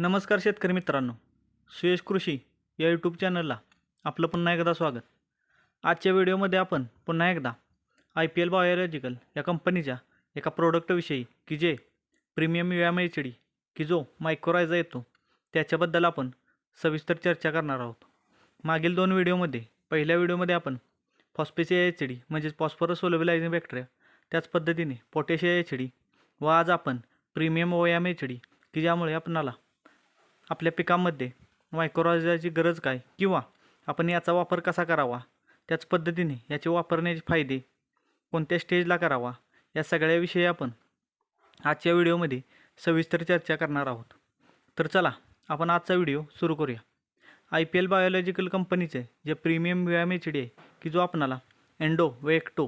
नमस्कार शेतकरी मित्रांनो. सुयश कृषी या यूट्यूब चॅनलला आपलं पुन्हा एकदा स्वागत. आजच्या व्हिडिओमध्ये आपण पुन्हा एकदा आय पी एल बायोलॉजिकल या कंपनीच्या एका प्रोडक्टविषयी की जे प्रीमियम व्यायाम एच डी की जो मायक्रोरायझा येतो त्याच्याबद्दल आपण सविस्तर चर्चा करणार आहोत. मागील दोन व्हिडिओमध्ये पहिल्या व्हिडिओमध्ये आपण फॉस्पेसिया एच डी म्हणजेच फॉस्फरस सोलबिलायझिंग बॅक्टेरिया त्याच पद्धतीने पोटॅशिया एच डी व आज आपण premium O M H D की ज्यामुळे आपणाला आपल्या पिकामध्ये मायक्रोरायझाची गरज काय? किंवा आपण याचा वापर कसा करावा? त्याच पद्धतीने याचे वापरण्याचे फायदे कोणत्या स्टेजला करावा? या सगळ्याविषयी आपण आजच्या व्हिडिओमध्ये सविस्तर चर्चा करणार आहोत. तर चला आपण आजचा व्हिडिओ सुरू करूया. आय पी एल बायोलॉजिकल कंपनीचे जे प्रीमियम यू एच डी आहे की जो आपणाला एंडो व एक्टो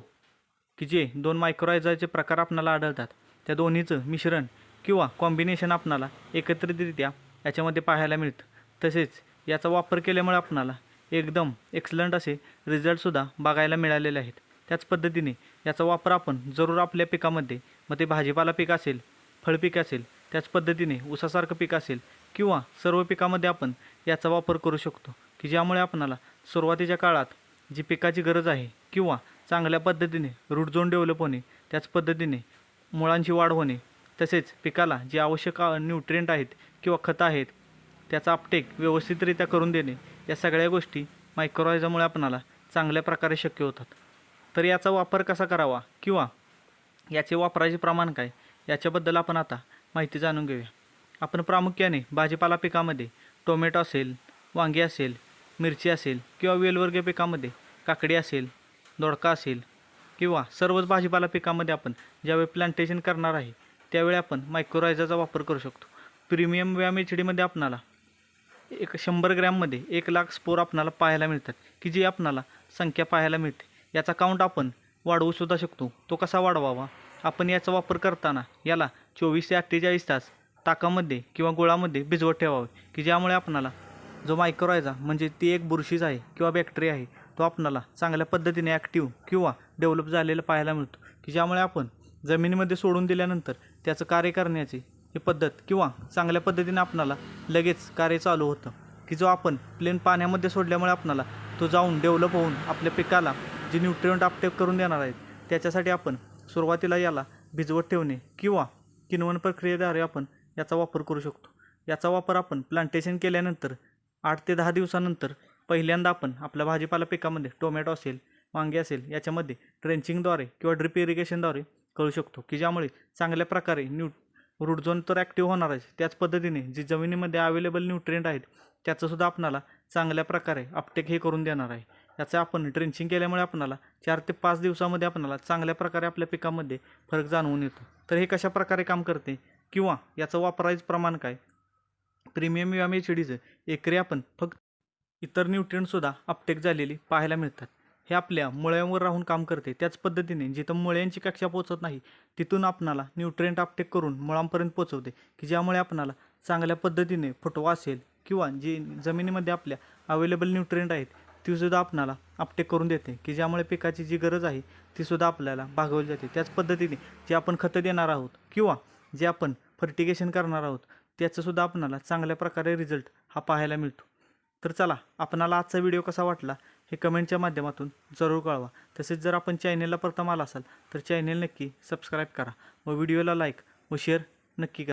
की जे दोन मायक्रोरायझाचे प्रकार आपणाला आढळतात त्या दोन्हीचं मिश्रण किंवा कॉम्बिनेशन आपणाला एकत्रितरित्या याच्यामध्ये पाहायला मिळतं. तसेच याचा वापर केल्यामुळे आपणाला एकदम एक्सलंट असे रिझल्टसुद्धा बघायला मिळालेले आहेत. त्याच पद्धतीने याचा वापर आपण जरूर आपल्या पिकामध्ये मग ते भाजीपाला पीक असेल फळपीक असेल त्याच पद्धतीने ऊसासारखं पीक असेल किंवा सर्व पिकामध्ये आपण याचा वापर करू शकतो की ज्यामुळे आपणाला सुरुवातीच्या काळात जी पिकाची गरज आहे किंवा चांगल्या पद्धतीने रूट झोन डेव्हलप होणे त्याच पद्धतीने मुळांची वाढ होणे तसेच पिकाला जे आवश्यक न्यूट्रिएंट आहेत किंवा खतं आहेत त्याचा अपटेक व्यवस्थितरित्या करून देणे या सगळ्या गोष्टी मायक्रोरायझामुळे आपणाला चांगल्या प्रकारे शक्य होतात. तर याचा वापर कसा करावा किंवा याचे वापराचे प्रमाण काय याच्याबद्दल आपण आता माहिती जाणून घेऊया. आपण प्रामुख्याने भाजीपाला पिकामध्ये टोमॅटो असेल वांगी असेल मिरची असेल किंवा वेलवर्गीय पिकामध्ये काकडी असेल दोडका असेल किंवा सर्वच भाजीपाला पिकामध्ये आपण ज्यावेळी प्लांटेशन करणार आहे त्यावेळी आपण मायक्रोरायझाचा वापर करू शकतो. प्रीमियम व्याम एच डीमध्ये आपणाला एक शंभर ग्रॅममध्ये एक लाख स्पोर आपणाला पाहायला मिळतात. की जी आपणाला संख्या पाहायला मिळते. याचा काउंट आपण वाढवूसुद्धा शकतो. तो कसा वाढवावा? आपण याचा वापर करताना याला चोवीस ते अठ्ठेचाळीस तास ताकामध्ये किंवा गुळामध्ये भिजवत ठेवावे. की ज्यामुळे आपणाला जो मायक्रोरायझा म्हणजे ती एक बुरशीज आहे किंवा बॅक्टेरिया आहे तो आपणाला चांगल्या पद्धतीने ॲक्टिव्ह किंवा डेव्हलप झालेला पाहायला मिळतो. की ज्यामुळे आपण जमिनीमध्ये सोडून दिल्यानंतर त्याचं कार्य करण्याची ही पद्धत किंवा चांगल्या पद्धतीने आपणाला लगेच कार्य चालू होतं. की जो आपण प्लेन पाण्यामध्ये सोडल्यामुळे आपणाला तो जाऊन डेव्हलप होऊन आपल्या पिकाला जे न्यूट्रियंट आपटेप करून देणार आहेत त्याच्यासाठी आपण सुरुवातीला याला भिजवत ठेवणे किंवा किनवण प्रक्रियेद्वारे आपण याचा वापर करू शकतो. याचा वापर आपण प्लांटेशन केल्यानंतर आठ ते दहा दिवसानंतर पहिल्यांदा आपण आपल्या भाजीपाला पिकामध्ये टोमॅटो असेल वांगे असेल याच्यामध्ये ट्रेंचिंगद्वारे किंवा ड्रिप इरिगेशनद्वारे कळू शकतो की ज्यामुळे चांगल्या प्रकारे न्यू रूट झोन तर ॲक्टिव्ह होणार आहे त्याच पद्धतीने जी जमिनीमध्ये अवेलेबल न्यूट्रिएंट आहेत त्याचंसुद्धा आपणाला चांगल्या प्रकारे अपटेक हे करून देणार आहे. याचं आपण ड्रेंचिंग केल्यामुळे आपणाला चार ते पाच दिवसामध्ये आपणाला चांगल्या प्रकारे आपल्या पिकामध्ये फरक जाणवून येतो. तर हे कशा प्रकारे काम करते किंवा याचं वापरायचं प्रमाण काय? प्रीमियम यू एच डीचं एकरी आपण फक्त इतर न्यूट्रियंटसुद्धा अपटेक झालेली पाहायला मिळतात. हे आपल्या मुळ्यांवर राहून काम करते. त्याच पद्धतीने जिथं मुळ्यांची कक्षा पोचत नाही तिथून आपणाला न्यूट्रिएंट अपटेक करून मुळांपर्यंत पोचवते की ज्यामुळे आपणाला चांगल्या पद्धतीने फुटवा असेल किंवा जे जमिनीमध्ये आपल्या अवेलेबल न्यूट्रिएंट आहेत तीसुद्धा आपणाला अपटेक करून देते की ज्यामुळे पिकाची जी गरज आहे तीसुद्धा आपल्याला भागवली जाते. त्याच पद्धतीने जे आपण खतं देणार आहोत किंवा जे आपण फर्टिगेशन करणार आहोत त्याचंसुद्धा आपणाला चांगल्या प्रकारे रिझल्ट हा पाहायला मिळतो. तर चला आपणाला आजचा व्हिडिओ कसा वाटला? हे कमेंटच्या माध्यमातून जरूर कळवा. तसेच जर आपण चॅनेलला प्रथम आला असाल तर चॅनेल नक्की सबस्क्राईब करा व व्हिडिओला लाईक व शेअर नक्की करा.